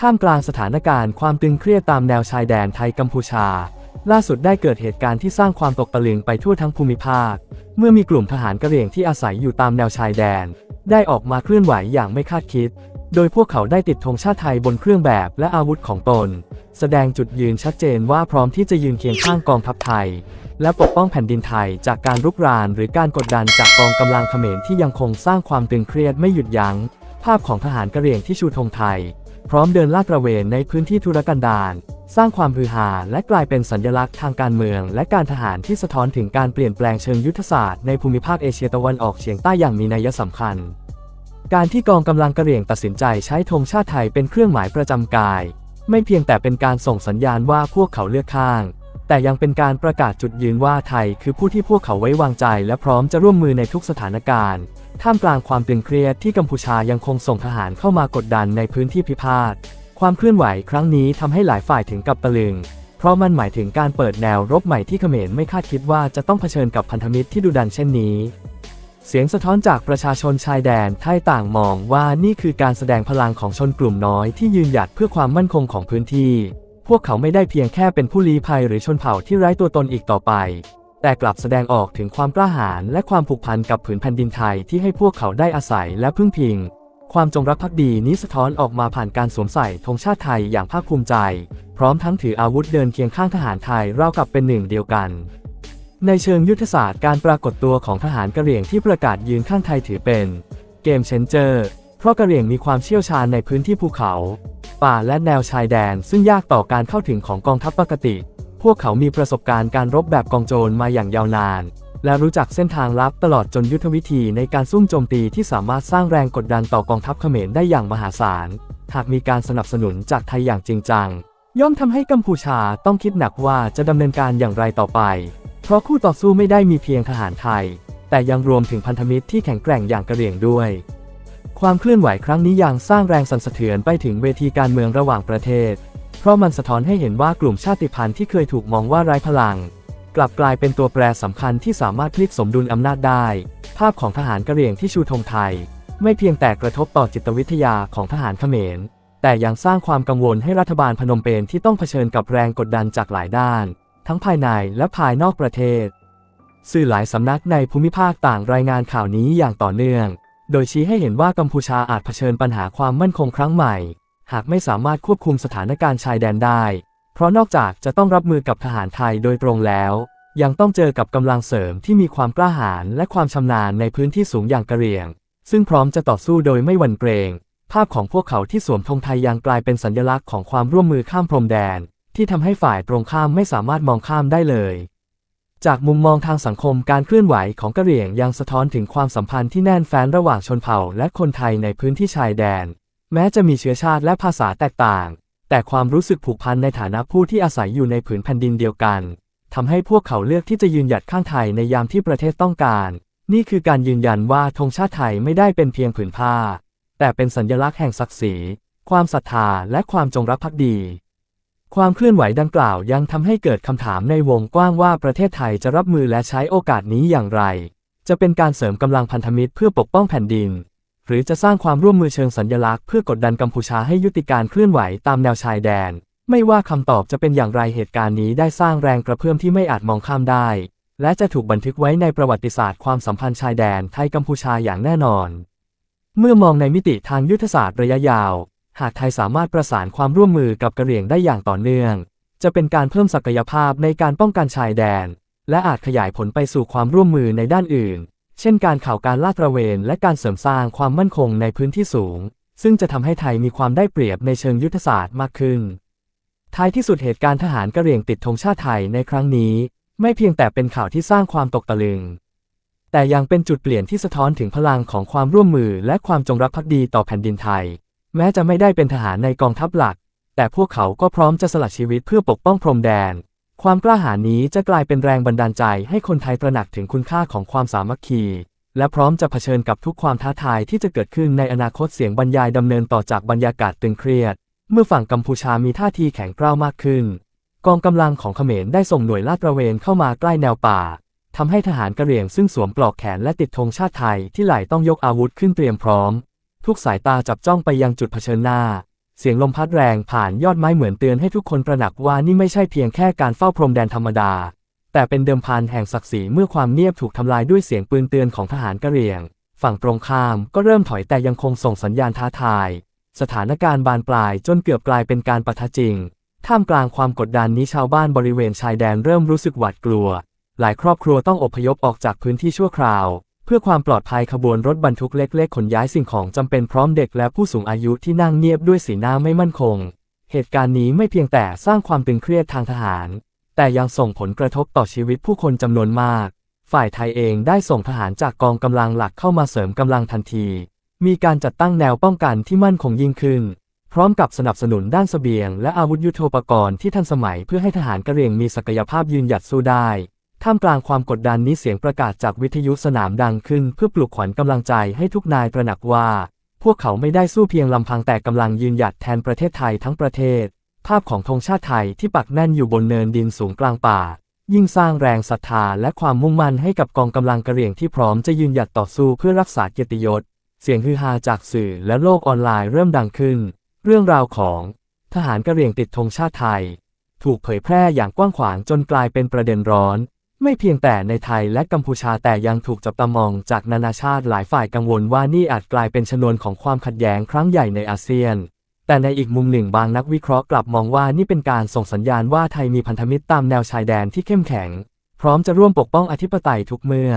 ท่ามกลางสถานการณ์ความตึงเครียดตามแนวชายแดนไทยกัมพูชา ล่าสุดได้เกิดเหตุการณ์ที่สร้างความตกตะลึงไปทั่วทั้งภูมิภาค เมื่อมีกลุ่มทหารกะเหรี่ยงที่อาศัยอยู่ตามแนวชายแดน ได้ออกมาเคลื่อนไหวอย่างไม่คาดคิด โดยพวกเขาได้ติดธงชาติไทยบนเครื่องแบบและอาวุธของตน แสดงจุดยืนชัดเจนว่าพร้อมที่จะยืนเคียงข้างกองทัพไทย และปกป้องแผ่นดินไทยจากการรุกรานหรือการกดดันจากกองกำลังเขมรที่ยังคงสร้างความตึงเครียดไม่หยุดยัง้ง ภาพของทหารกะเหรี่ยงที่ชูธงไทย พร้อมเดินลาดตระเวนในพื้นที่ธุรกันดารสร้างความฮือฮาและกลายเป็นสัญลักษณ์ทางการเมือง และการทหารที่สะท้อนถึงการเปลี่ยนแปลงเชิงยุทธศาสตร์ในภูมิภาคเอเชียตะวันออกเฉียงใต้อย่างมีนัยสำคัญ การที่กองกำลังกระเหรี่ยงตัดสินใจใช้ธงชาติไทยเป็นเครื่องหมายประจำกาย ไม่เพียงแต่เป็นการส่งสัญญาณว่าพวกเขาเลือกข้าง แต่ยังเป็นการประกาศจุดยืนว่าไทย คือผู้ที่พวกเขาไว้วางใจ และพร้อมจะร่วมมือในทุกสถานการณ์ ท่ามกลางความตึงเครียดที่กัมพูชายังคงส่งทหารเข้ามากดดันในพื้นที่พิพาท ความเคลื่อนไหวครั้งนี้ทำให้หลายฝ่ายถึงกับตะลึง เพราะมันหมายถึงการเปิดแนวรบใหม่ที่เขมรไม่คาดคิดว่าจะต้องเผชิญกับพันธมิตรที่ดุดันเช่นนี้ เสียงสะท้อนจากประชาชนชายแดนไทยต่างมองว่านี่คือการแสดงพลังของชนกลุ่มน้อยที่ยืนหยัดเพื่อความมั่นคงของพื้นที่ พวกเขาไม่ได้เพียงแค่เป็นผู้ลี้ภัยหรือชนเผ่าที่ไร้ตัวตนอีกต่อไป แต่กลับแสดงออกถึงความกล้าหาญและความผูกพันกับผืนแผ่นดินไทยที่ให้พวกเขาได้อาศัยและพึ่งพิง ความจงรักภักดีนี้สะท้อนออกมาผ่านการสวมใส่ธงชาติไทยอย่างภาคภูมิใจ พร้อมทั้งถืออาวุธเดินเคียงข้างทหารไทยราวกับเป็นหนึ่งเดียวกัน ในเชิงยุทธศาสตร์การปรากฏตัวของทหารกะเหรี่ยงที่ประกาศยืนข้างไทยถือเป็นเกมเชนเจอร์เพราะกะเหรี่ยงมีความเชี่ยวชาญในพื้นที่ภูเขา ป่าและแนวชายแดนซึ่งยากต่อการเข้าถึงของกองทัพปกติ วกเขามีประสบการณ์การรบแบบกองโจรมาอย่างยาวนาน และรู้จักเส้นทางลับตลอดจนยุทธวิธีในการซุ่มโจมตีที่สามารถสร้างแรงกดดันต่อกองทัพเขมรได้อย่างมหาศาล หากมีการสนับสนุนจากไทยอย่างจริงจัง ย่อมทำให้กัมพูชาต้องคิดหนักว่าจะดำเนินการอย่างไรต่อไป เพราะคู่ต่อสู้ไม่ได้มีเพียงทหารไทย แต่ยังรวมถึงพันธมิตรที่แข็งแกร่งอย่างกะเหรี่ยงด้วยความเคลื่อนไหวครั้งนี้ยังสร้างแรงสั่นสะเทือนไปถึงเวทีการเมืองระหว่างประเทศ เพราะมันสะท้อนให้เห็นว่ากลุ่มชาติพันธุ์ที่เคยถูกมองว่าไร้พลัง กลับกลายเป็นตัวแปรสำคัญที่สามารถพลิกสมดุลอำนาจได้ ภาพของทหารกะเหรี่ยงที่ชูธงไทย ไม่เพียงแต่กระทบต่อจิตวิทยาของทหารเขมร แต่ยังสร้างความกังวลให้รัฐบาลพนมเปญที่ต้องเผชิญกับแรงกดดันจากหลายด้าน ทั้งภายในและภายนอกประเทศ สื่อหลายสำนักในภูมิภาคต่างรายงานข่าวนี้อย่างต่อเนื่อง โดยชี้ให้เห็นว่ากัมพูชาอาจเผชิญปัญหาความมั่นคงครั้งใหม่ หากไม่สามารถควบคุมสถานการณ์ชายแดนได้ เพราะนอกจากจะต้องรับมือกับทหารไทยโดยตรงแล้ว ยังต้องเจอกับกำลังเสริมที่มีความกล้าหาญและความชำนาญในพื้นที่สูงอย่างกะเหรี่ยง ซึ่งพร้อมจะต่อสู้โดยไม่หวั่นเกรง ภาพของพวกเขาที่สวมธงไทยยังกลายเป็นสัญลักษณ์ของความร่วมมือข้ามพรมแดน ที่ทำให้ฝ่ายตรงข้ามไม่สามารถมองข้ามได้เลยจากมุมมองทางสังคมการเคลื่อนไหวของกะเหรี่ยงยังสะท้อนถึงความสัมพันธ์ที่แน่นแฟ้นระหว่างชนเผ่าและคนไทยในพื้นที่ชายแดน แม้จะมีเชื้อชาติและภาษาแตกต่าง แต่ความรู้สึกผูกพันในฐานะผู้ที่อาศัยอยู่ในผืนแผ่นดินเดียวกันทำให้พวกเขาเลือกที่จะยืนหยัดข้างไทยในยามที่ประเทศต้องการ นี่คือการยืนยันว่าธงชาติไทยไม่ได้เป็นเพียงผืนผ้า แต่เป็นสัญลักษณ์แห่งศักดิ์ศรี ความศรัทธาและความจงรักภักดี ความเคลื่อนไหวดังกล่าวยังทำให้เกิดคำถามในวงกว้างว่าประเทศไทยจะรับมือและใช้โอกาสนี้อย่างไร จะเป็นการเสริมกำลังพันธมิตรเพื่อปกป้องแผ่นดิน หรือจะสร้างความร่วมมือเชิงสัญลักษณ์เพื่อกดดันกัมพูชาให้ยุติการเคลื่อนไหวตามแนวชายแดน ไม่ว่าคำตอบจะเป็นอย่างไรเหตุการณ์นี้ได้สร้างแรงกระเพื่อมที่ไม่อาจมองข้ามได้ และจะถูกบันทึกไว้ในประวัติศาสตร์ความสัมพันธ์ชายแดนไทยกัมพูชาอย่างแน่นอน เมื่อมองในมิติทางยุทธศาสตร์ระยะยาว หากไทยสามารถประสานความร่วมมือกับกะเหรี่ยงได้อย่างต่อเนื่อง จะเป็นการเพิ่มศักยภาพในการป้องกันชายแดน และอาจขยายผลไปสู่ความร่วมมือในด้านอื่น เช่นการข่าวการลาดตระเวนและการเสริมสร้างความมั่นคงในพื้นที่สูง ซึ่งจะทำให้ไทยมีความได้เปรียบในเชิงยุทธศาสตร์มากขึ้น ท้ายที่สุดเหตุการณ์ทหารกะเหรี่ยงติดธงชาติไทยในครั้งนี้ ไม่เพียงแต่เป็นข่าวที่สร้างความตกตะลึง แต่ยังเป็นจุดเปลี่ยนที่สะท้อนถึงพลังของความร่วมมือและความจงรักภักดีต่อแผ่นดินไทย แม้จะไม่ได้เป็นทหารในกองทัพหลัก แต่พวกเขาก็พร้อมจะสละชีวิตเพื่อปกป้องพรมแดน ความกล้าหาญนี้จะกลายเป็นแรงบันดาลใจให้คนไทยตระหนักถึงคุณค่าของความสามัคคี และพร้อมจะเผชิญกับทุกความท้าทายที่จะเกิดขึ้นในอนาคตเสียงบรรยายดำเนินต่อจากบรรยากาศตึงเครียด เมื่อฝั่งกัมพูชามีท่าทีแข็งกร้าวมากขึ้น กองกำลังของเขมรได้ส่งหน่วยลาดตระเวนเข้ามาใกล้แนวป่าทำให้ทหารกระเหรี่ยงซึ่งสวมปลอกแขนและติดธงชาติไทยที่ไหล่ต้องยกอาวุธขึ้นเตรียมพร้อม ทุกสายตาจับจ้องไปยังจุดเผชิญหน้า เสียงลมพัดแรงผ่านยอดไม้เหมือนเตือนให้ทุกคนตระหนักว่านี่ไม่ใช่เพียงแค่การเฝ้าพรมแดนธรรมดา แต่เป็นเดิมพันแห่งศักดิ์ศรีเมื่อความเงียบถูกทำลายด้วยเสียงปืนเตือนของทหารกะเหรี่ยง ฝั่งตรงข้ามก็เริ่มถอยแต่ยังคงส่งสัญญาณท้าทาย สถานการณ์บานปลายจนเกือบกลายเป็นการปะทะจริง ท่ามกลางความกดดันนี้ชาวบ้านบริเวณชายแดนเริ่มรู้สึกหวาดกลัว หลายครอบครัวต้องอพยพออกจากพื้นที่ชั่วคราว เพื่อความปลอดภัยขบวนรถบรรทุกเล็กๆขนย้ายสิ่งของจำเป็นพร้อมเด็กและผู้สูงอายุที่นั่งเงียบด้วยสีหน้าไม่มั่นคง เหตุการณ์นี้ไม่เพียงแต่สร้างความตึงเครียดทางทหาร แต่ยังส่งผลกระทบต่อชีวิตผู้คนจำนวนมาก ฝ่ายไทยเองได้ส่งทหารจากกองกำลังหลักเข้ามาเสริมกำลังทันที มีการจัดตั้งแนวป้องกันที่มั่นคงยิ่งขึ้น พร้อมกับสนับสนุนด้านเสบียง และอาวุธยุโทโธปกรณ์ที่ทันสมัยเพื่อให้ทหารกะเหรี่ยงมีศักยภาพยืนหยัดสู้ได้ ท่ามกลางความกดดันนี้เสียงประกาศจากวิทยุสนามดังขึ้นเพื่อปลุกขวัญกำลังใจให้ทุกนายตระหนักว่า พวกเขาไม่ได้สู้เพียงลำพังแต่กำลังยืนหยัดแทนประเทศไทยทั้งประเทศ ภาพของธงชาติไทยที่ปักแน่นอยู่บนเนินดินสูงกลางป่า ยิ่งสร้างแรงศรัทธาและความมุ่งมั่นให้กับกองกำลังกระเหรี่ยงที่พร้อมจะยืนหยัดต่อสู้เพื่อรักษาเกียรติยศ เสียงฮือฮาจากสื่อและโลกออนไลน์เริ่มดังขึ้น เรื่องราวของทหารกระเหรี่ยงติดธงชาติไทย ถูกเผยแพร่อย่างกว้างขวางจนกลายเป็นประเด็นร้อน ไม่เพียงแต่ในไทยและกัมพูชาแต่ยังถูกจับตามองจากนานาชาติหลายฝ่ายกังวลว่านี่อาจกลายเป็นชนวนของความขัดแย้งครั้งใหญ่ในอาเซียน แต่ในอีกมุมหนึ่งบางนักวิเคราะห์กลับมองว่านี่เป็นการส่งสัญญาณว่าไทยมีพันธมิตรตามแนวชายแดนที่เข้มแข็ง พร้อมจะร่วมปกป้องอธิปไตยทุกเมื่อ